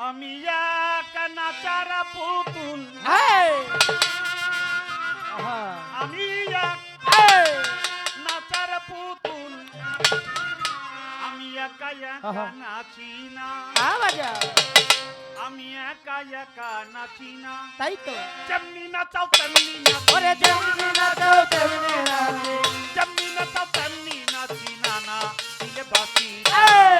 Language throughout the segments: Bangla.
আমি এক নাচার পুতুল! আমি এক নাচার পুতুল। আমি একা একা। নাচি না। আমি একা একা নাচি না। তাই তো। যেমনি নাচাও তেমনি নাচি। ওরে যেমনি নাচো তেমনি নাচি। যেমনি নাচাও তেমনি নাচি না না। দিলে বাসি এই!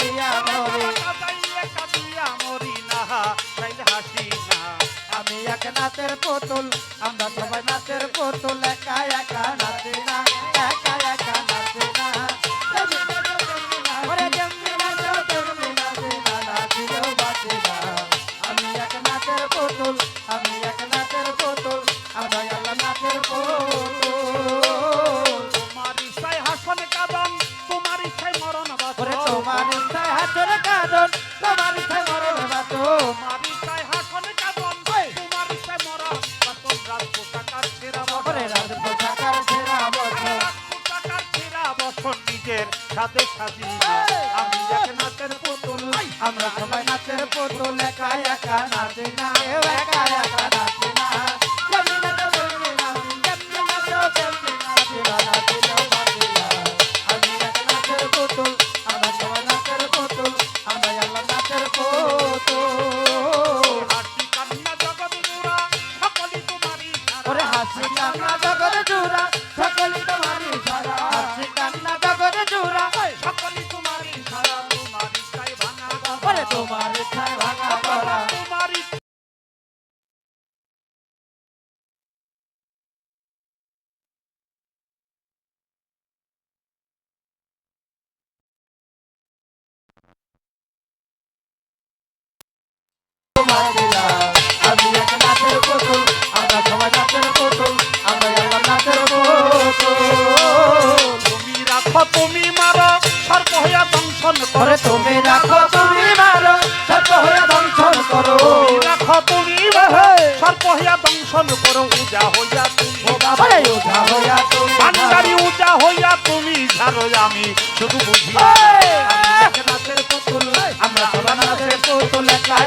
নাচের পুতুল, আমরা সবাই নাচের পুতুল, একা একা নাচে না, একা একা নাচে না। আমি এক নাচের পুতুল, আমি এক নাচের পুতুল, আমরা নাচের পুতুল। তোমার ইচ্ছায় হাসন কাদন নিজের সাথে সাজি আমি এক নাচের পুতুল আমরা সবাই নাচের পুতুল একা একা নাচে না। একা একা নাচে। তুমি মারো সর্প হইয়া দংশন করে। তুমি রাখো তুমি মারো সর্প দংশন করো। রাখো তুমি সর্প হইয়া দংশন করো। উজা হইয়া তুমি ওরে হইয়া তুমি ভান্ডারি উজা হইয়া তুমি ঝাড়ো আমি শুধু বুঝি। নাচের পুতুল, আমরা সবাই নাচের পুতুল, একা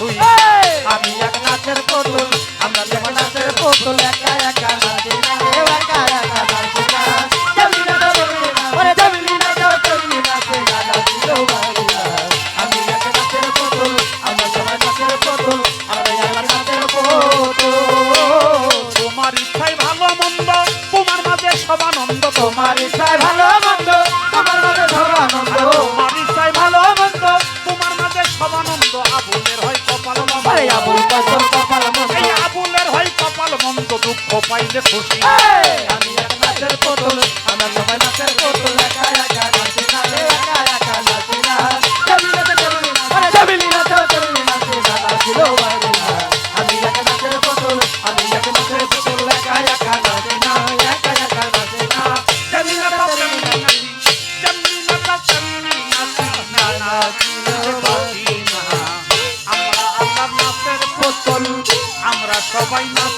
এই! আমি এক নাচের পুতুল আমরা যেমন নাচের পুতুল একা একা নাচি না একা একা না ওরে। আমি এক নাচের পুতুল আমরা সবাই নাচের পুতুল আমরা আল্লাহ নাচের পুতুল তোমার ইচ্ছাই ভালো মন্দ তোমার মাঝে সবানন্দ তোমার ইচ্ছায় ভালো পাইলে খুশি! আমি এক নাচের পুতুল আমরা সবাই নাচের পুতুল একা একা নাচি না রে, একা একা নাচি না যেমনি নাচো তেমনি নাচি, আরে যেমনি নাচো নাচি না, না। আমি এক নাচের পুতুল আমি এক নাচের পুতুল একা একা নাচি না একা একা নাচি না যেমনি নাচো তেমনি নাচি যেমনি নাচা তেমনি নাচি না বাঁচি না। আমরা আল্লাহর নাচের পুতুল আমরা সবাই পুতুল